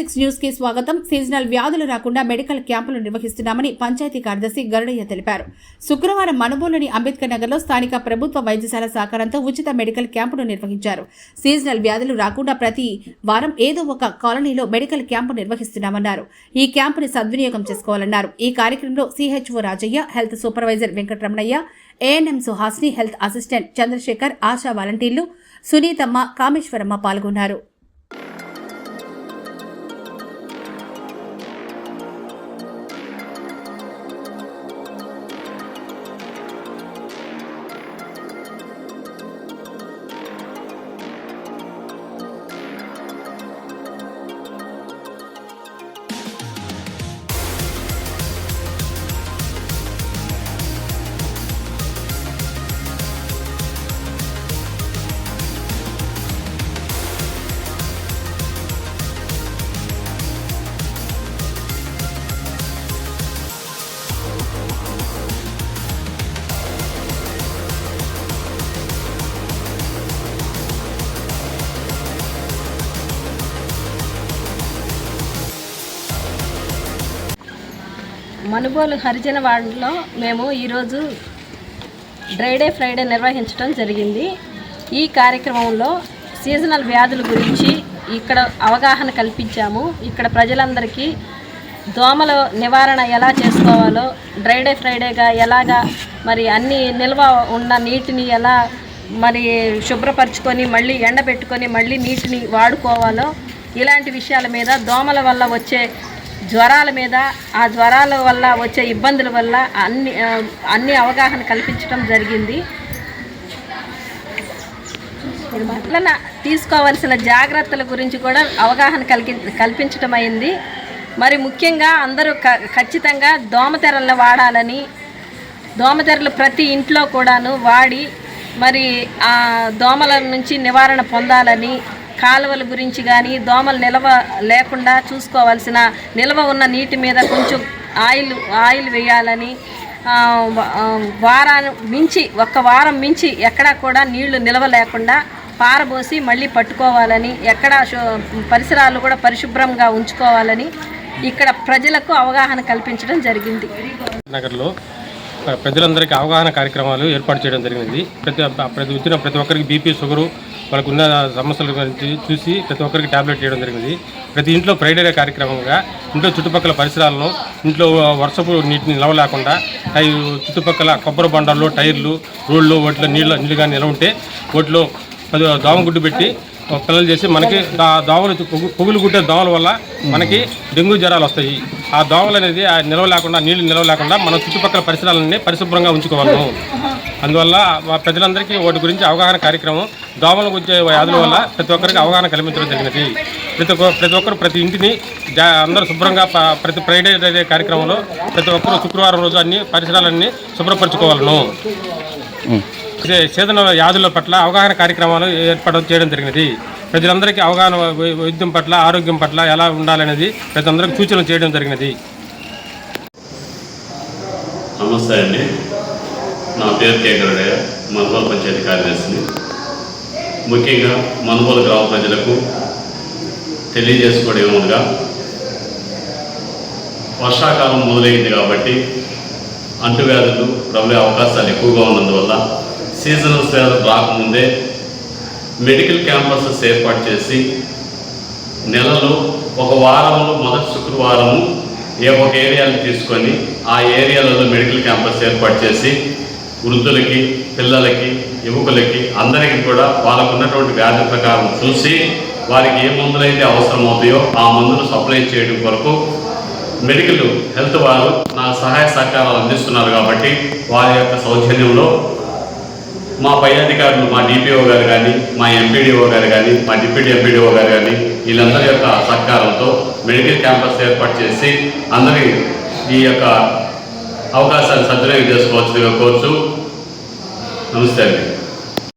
న్యూస్కి స్వాగతం. సీజనల్ వ్యాధులు రాకుండా మెడికల్ క్యాంపులు నిర్వహిస్తున్నామని పంచాయతీ కార్యదర్శి గరుడయ్య తెలిపారు. శుక్రవారం మనుబోలోని అంబేద్కర్ నగర్లో స్థానిక ప్రభుత్వ వైద్యశాల సహకారంతో ఉచిత మెడికల్ క్యాంపును నిర్వహించారు. సీజనల్ వ్యాధులు రాకుండా ప్రతి వారం ఏదో ఒక కాలనీలో మెడికల్ క్యాంపు నిర్వహిస్తున్నామన్నారు. ఈ క్యాంపుని సద్వినియోగం చేసుకోవాలన్నారు. ఈ కార్యక్రమంలో CHO Rajaiah health supervisor Venkataramanaiah ANM Suhasni health assistant Chandrasekhar ASHA వాలంటీర్లు సునీతమ్మ కామేశ్వరమ్మ పాల్గొన్నారు. మనుబోలు హరిజన వార్డులో మేము ఈరోజు డ్రైడే ఫ్రైడే నిర్వహించడం జరిగింది. ఈ కార్యక్రమంలో సీజనల్ వ్యాధుల గురించి ఇక్కడ అవగాహన కల్పించాము. ఇక్కడ ప్రజలందరికీ దోమల నివారణ ఎలా చేసుకోవాలో డ్రైడే ఫ్రైడేగా ఎలాగా మరి అన్ని నిల్వ ఉన్న నీటిని ఎలా మరి శుభ్రపరచుకొని మళ్ళీ ఎండబెట్టుకొని మళ్ళీ నీటిని వాడుకోవాలో ఇలాంటి విషయాల మీద దోమల వల్ల వచ్చే జ్వరాల మీద ఆ జ్వరాల వల్ల వచ్చే ఇబ్బందుల వల్ల అన్ని అన్ని అవగాహన కల్పించడం జరిగింది. వలన తీసుకోవాల్సిన జాగ్రత్తల గురించి కూడా అవగాహన కలిగి కల్పించడం అయింది. మరి ముఖ్యంగా అందరూ క ఖచ్చితంగా దోమతెరలను వాడాలని దోమతెరలు ప్రతి ఇంట్లో కూడాను వాడి మరి ఆ దోమల నుంచి నివారణ పొందాలని కాలువల గురించి కానీ దోమలు నిల్వ లేకుండా చూసుకోవాల్సిన నిల్వ ఉన్న నీటి మీద కొంచెం ఆయిల్ ఆయిల్ వేయాలని వారాన్ని మించి ఒక్క వారం మించి ఎక్కడా కూడా నీళ్ళు నిల్వ లేకుండా పారబోసి మళ్ళీ పట్టుకోవాలని ఎక్కడ పరిసరాలు కూడా పరిశుభ్రంగా ఉంచుకోవాలని ఇక్కడ ప్రజలకు అవగాహన కల్పించడం జరిగింది. నగర్లో ప్రజలందరికీ అవగాహన కార్యక్రమాలు ఏర్పాటు చేయడం జరిగింది. ప్రతి ప్రతి వచ్చిన ప్రతి ఒక్కరికి బీపీ షుగరు వాళ్ళకు ఉన్న సమస్యల గురించి చూసి ప్రతి ఒక్కరికి టాబ్లెట్ చేయడం జరిగింది. ప్రతి ఇంట్లో ఫ్రైడే కార్యక్రమంగా ఇంట్లో చుట్టుపక్కల పరిసరాలను ఇంట్లో వర్షపు నీటిని నిలవ లేకుండా చుట్టుపక్కల కొబ్బరి బండాల్లో టైర్లు రోడ్లు వాటిలో నీళ్ళు నీళ్ళు కానీ నిలవ ఉంటే వాటిలో దోమగుడ్డు దోమ గుడ్డు పెట్టి పిల్లలు చేసి మనకి ఆ దోమలు పువ్వులు పొగులు దోమల వల్ల మనకి డెంగ్యూ జ్వరాలు వస్తాయి. ఆ దోమలు అనేది నిల్వ లేకుండా నీళ్ళు నిల్వ లేకుండా మన చుట్టుపక్కల పరిసరాలన్నీ పరిశుభ్రంగా ఉంచుకోవాలను అందువల్ల మా ప్రజలందరికీ వాటి గురించి అవగాహన కార్యక్రమం దోమలు వచ్చే వ్యాధుల వల్ల ప్రతి ఒక్కరికి అవగాహన కల్పించడం జరిగినది. ప్రతి ఒక్క ప్రతి ఒక్కరు ప్రతి ఇంటిని అందరూ శుభ్రంగా ప్రతి ఫ్రైడే కార్యక్రమంలో ప్రతి ఒక్కరు శుక్రవారం రోజు అన్ని పరిసరాలన్నీ శుభ్రపరచుకోవాలను. ఇదే వ్యాధుల పట్ల అవగాహన కార్యక్రమాలు ఏర్పాటు చేయడం జరిగినది. ప్రజలందరికీ అవగాహన వై- వైద్యం పట్ల ఆరోగ్యం పట్ల ఎలా ఉండాలనేది ప్రజలందరికీ సూచనలు చేయడం జరిగినది. నమస్తే అండి. నా పేరు కే గరుడయ్య మనుగోలు పంచాయతీ కార్యదర్శిని. ముఖ్యంగా మనుగోలు గ్రామ ప్రజలకు తెలియజేసుకోవడం ఏమనగా వర్షాకాలం మొదలైంది కాబట్టి అంటువ్యాధులు ప్రబలే అవకాశాలు ఎక్కువగా ఉన్నందువల్ల సీజనల్ వ్యాధులు రాకముందే మెడికల్ క్యాంపసెస్ ఏర్పాటు చేసి నెలలో ఒక వారంలో మొదటి శుక్రవారము ఏ ఒక ఏరియాని తీసుకొని ఆ ఏరియాలలో మెడికల్ క్యాంపస్ ఏర్పాటు చేసి వృద్ధులకి పిల్లలకి యువకులకి అందరికీ కూడా వాళ్ళకు ఉన్నటువంటి వ్యాధి ప్రకారం చూసి వారికి ఏ మందులైతే అవసరమవుతాయో ఆ మందులు సప్లై చేయడం కొరకు మెడికల్ హెల్త్ వారు నా సహాయ సహకారాలు అందిస్తున్నారు కాబట్టి వారి యొక్క సౌజన్యంలో మా పై అధికారులు మా డిపిఓ గారు కానీ మా ఎంపీడీఓ గారు కానీ మా డిప్యూటీ ఎంపీడీఓ గారు కానీ వీళ్ళందరి యొక్క సహకారంతో మెడికల్ క్యాంపస్ ఏర్పాటు చేసి అందరి ఈ యొక్క అవకాశాన్ని సద్వినియోగం చేసుకోవచ్చుగా కోరుచు నమస్తే అండి.